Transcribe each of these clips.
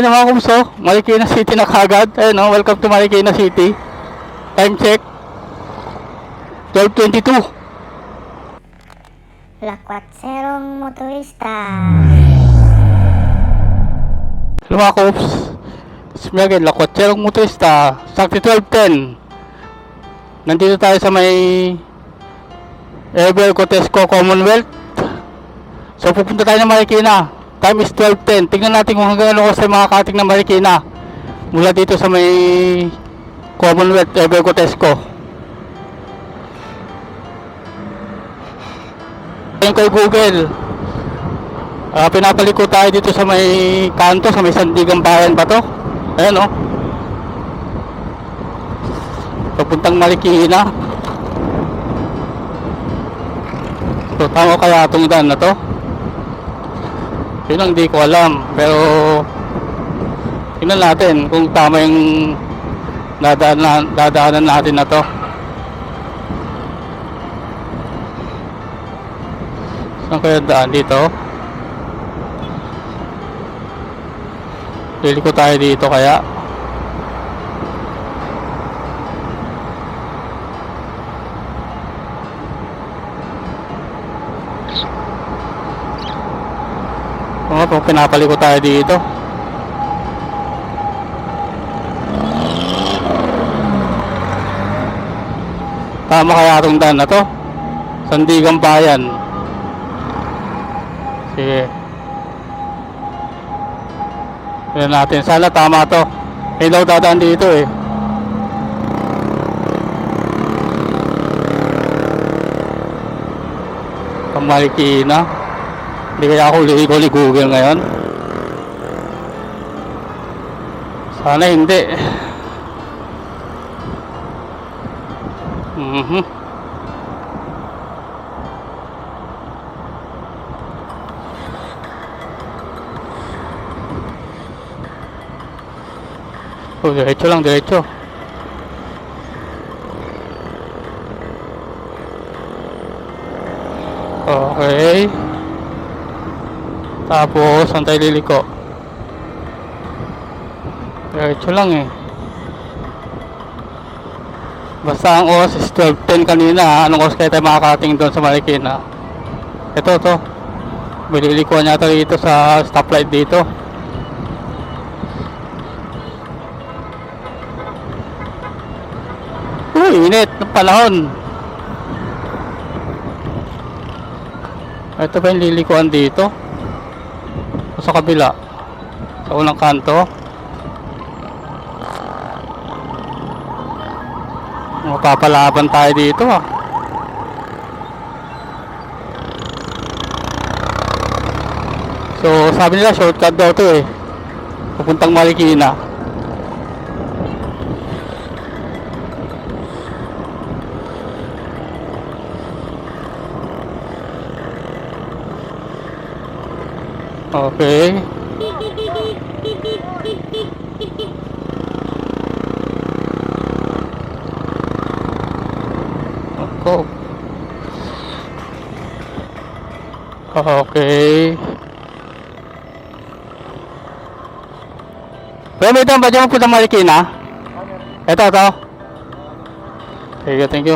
Ayun mga kumso, Marikina City na kagad. Ayun o, welcome to Marikina City. Time check. 12.22. Lakwatserong motorista. Hello mga kumps. It's me again, Lakotserong Motorista. Sakti 12.10. Nandito tayo sa may Ever Cotesco Commonwealth. So pupunta tayo ng Marikina. Time is 12.10. Tingnan natin kung hanggang ano kasi makakating ng Marikina. Mula dito sa may Commonwealth, Ever Cotesco. Ayun kay Google. Ah, pinapaliko tayo dito sa may kanto, sa may Sandigang Bayan ba to? Ayan oh. Papuntang Marikina. So, tama kaya itong daan na to? Yun ang di ko alam. Pero, tingnan natin kung tama yung dadaanan, dadaanan natin na to. Saan kaya daan dito? Liliko tayo dito kaya. Pag pinapaliko tayo dito. Tama kaya itong daan na to? Sandigang Bayan. Sige. Tignan natin. Sana tama to. May daw dadaan dito eh. Pamarikina. Hindi kaya ako ligo ni Google ngayon. Sana hindi. Mhm. Oh, diretso lang, diretso. Okay. Tapos, saan tayo liliko? Diretso lang eh. Basta ang oras is 12.10 kanina. Anong oras kaya tayo makakating doon sa Marikina? Ito, to. Bililikuan niya ito dito sa stoplight dito. Uy, init ng panahon. Ito ba yung lilikuan dito? Sa kabila? Sa unang kanto? Mapapalaban tayo dito ah. So, sabi nila shortcut daw to eh. Papuntang Marikina. Okay. Ako. Okay. Pero may daan ba dyan punta Marikina? Ito, ito. You, thank you.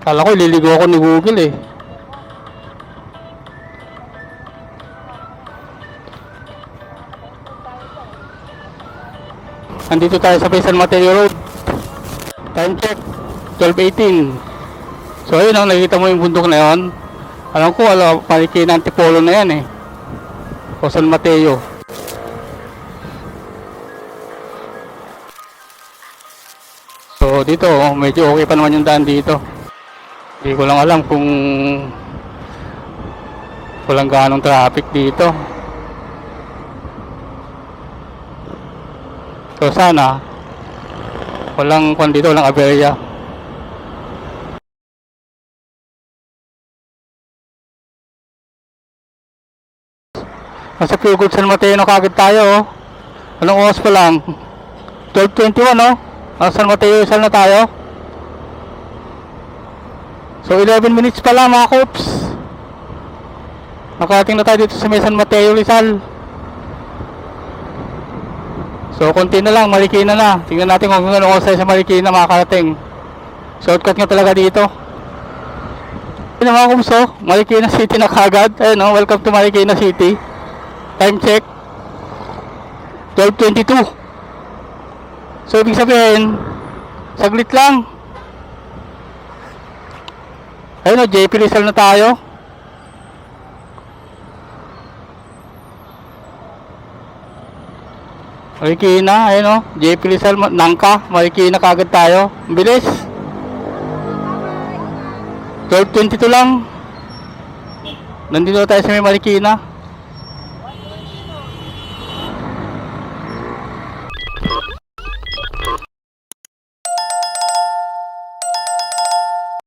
Kala ko ililigo ako ni Google eh. Nandito tayo sa San Mateo Road. Time check, 12.18. So ayun oh, nakikita mo yung bundok na yon. Alam ko, alam, palikin ng Antipolo na yan eh. O San Mateo. So dito, oh, medyo okay pa naman yung daan dito. Hindi ko lang alam kung walang ganong traffic dito. So sana walang kwan dito, walang aberya. Nasa Pure Good San Mateo na kagad tayo oh. Anong oras pa lang? 12.21 oh. Nasa San Mateo Rizal na tayo. So 11 minutes pa lang mga Coops. Nakarating na tayo dito sa may San Mateo Rizal. So, konti na lang, Marikina na. Tingnan natin kung ano tayo sa Marikina makakarating. Shortcut nga talaga dito. Ayun mga kumso, Marikina City na kagad. Ayun no, welcome to Marikina City. Time check. 12.22. So, ibig sabihin, saglit lang. Ayun o, JP Rizal na tayo. Marikina, ayun o. JP Rizal, Nangka, Marikina kagad tayo. Bilis. 12.22 lang. Nandito tayo sa may Marikina.